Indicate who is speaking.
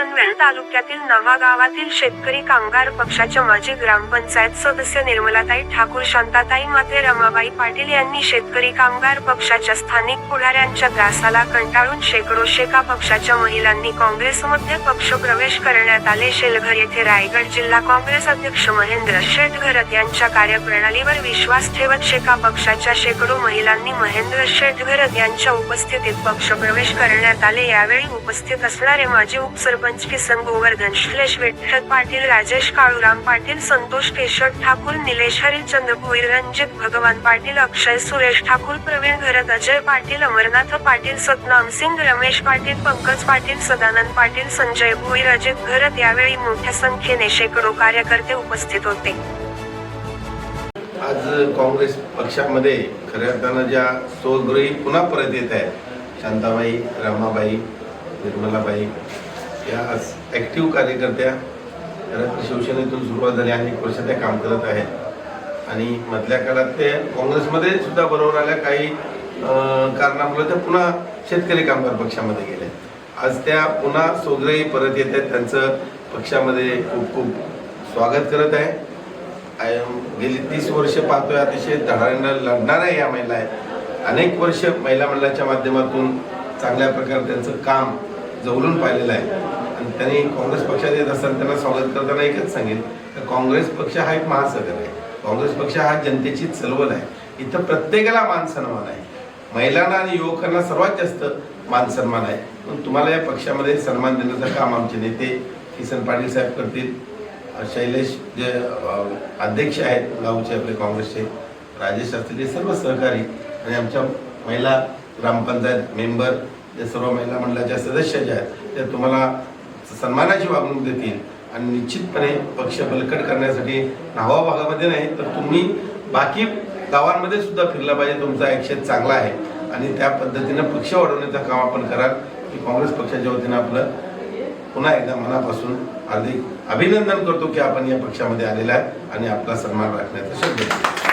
Speaker 1: पनवेल तालुक्यातील नवा गावातील शेतकरी कामगार पक्षाच्या माजी ग्रामपंचायत सदस्य निर्मलाताई ठाकूर शांताताई माते रमाबाई पाटील यांनी शेतकरी कामगार पक्षाच्या स्थानिक पुढाऱ्यांच्या त्रासाला कंटाळून शेकडो शेका पक्षाच्या महिलांनी काँग्रेसमध्ये पक्ष प्रवेश करण्यात आले. शेलघर येथे रायगड जिल्हा काँग्रेस अध्यक्ष महेंद्र शेटघरत यांच्या कार्यप्रणालीवर विश्वास ठेवत शेका पक्षाच्या शेकडो महिलांनी महेंद्र शेटघरत यांच्या उपस्थितीत पक्ष प्रवेश करण्यात आले. यावेळी उपस्थित असणारे माजी उपसरपंच किसन गोवर्धन श्लेष विठ्ठल पाटील राजेश काळूराम पाटील संतोष केशव ठाकूर निलेश हरिचंद्र भोईर रणजित भगवान पाटील अक्षय सुरेश ठाकूर प्रवीण घरत अजय पाटील अमरनाथ पाटील सतनाम सिंग रमेश पाटील पंकज पाटील सदानंद पाटील संजय भोईर अजित घरत यावेळी मोठ्या संख्येने शेकडो कार्यकर्ते उपस्थित होते.
Speaker 2: आज काँग्रेस पक्षामध्ये खऱ्या अर्थानं ज्या स्वगृही पुन्हा परत येत आहेत शांताबाई रमाबाई निर्मलाबाई या आज ॲक्टिव्ह कार्यकर्त्या खरं शिवसेनेतून सुरुवात झाली अनेक वर्ष त्या काम करत आहेत. आणि मधल्या काळात ते काँग्रेसमध्ये सुद्धा बरोबर आल्या. काही कारणामुळे त्या पुन्हा शेतकरी कामगार पक्षामध्ये गेले. आज त्या पुन्हा सोगरेही परत येत आहेत. त्यांचं पक्षामध्ये खूप खूप स्वागत करत आहे. आय- गेली तीस वर्ष पाहतोय अतिशय धडाडीनं लढणाऱ्या या महिला आहेत. अनेक वर्ष महिला मंडळाच्या माध्यमातून चांगल्या प्रकारे त्यांचं काम जवळून पाहिलेलं आहे. आणि त्यांनी काँग्रेस पक्षात येत असताना त्यांना स्वागत करताना एकच सांगेल तर काँग्रेस पक्ष हा एक महासगर आहे. काँग्रेस पक्ष हा जनतेची चळवळ आहे. इथं प्रत्येकाला मान सन्मान आहे. महिलांना आणि युवकांना सर्वात जास्त मान सन्मान आहे. पण तुम्हाला या पक्षामध्ये सन्मान देण्याचं काम आमचे नेते किसन पाटील साहेब करतील. शैलेश जे अध्यक्ष आहेत गावचे आपले काँग्रेसचे राजेश असतील सर्व सहकारी आणि आमच्या महिला ग्रामपंचायत मेंबर त्या सर्व महिला मंडळाच्या सदस्य ज्या आहेत त्या तुम्हाला सन्मानाची वागणूक देतील. आणि निश्चितपणे पक्ष बलकट करण्यासाठी नावा भागामध्ये नाही तर तुम्ही बाकी गावांमध्ये सुद्धा फिरला पाहिजे. तुमचा ॲक्शन चांगला आहे. आणि त्या पद्धतीनं पक्ष वाढवण्याचं काम आपण कराल की काँग्रेस पक्षाच्या वतीनं आपलं पुन्हा एकदा मनापासून हार्दिक अभिनंदन करतो की आपण या पक्षामध्ये आलेला आहे आणि आपला सन्मान राखण्याचा शब्द देतो.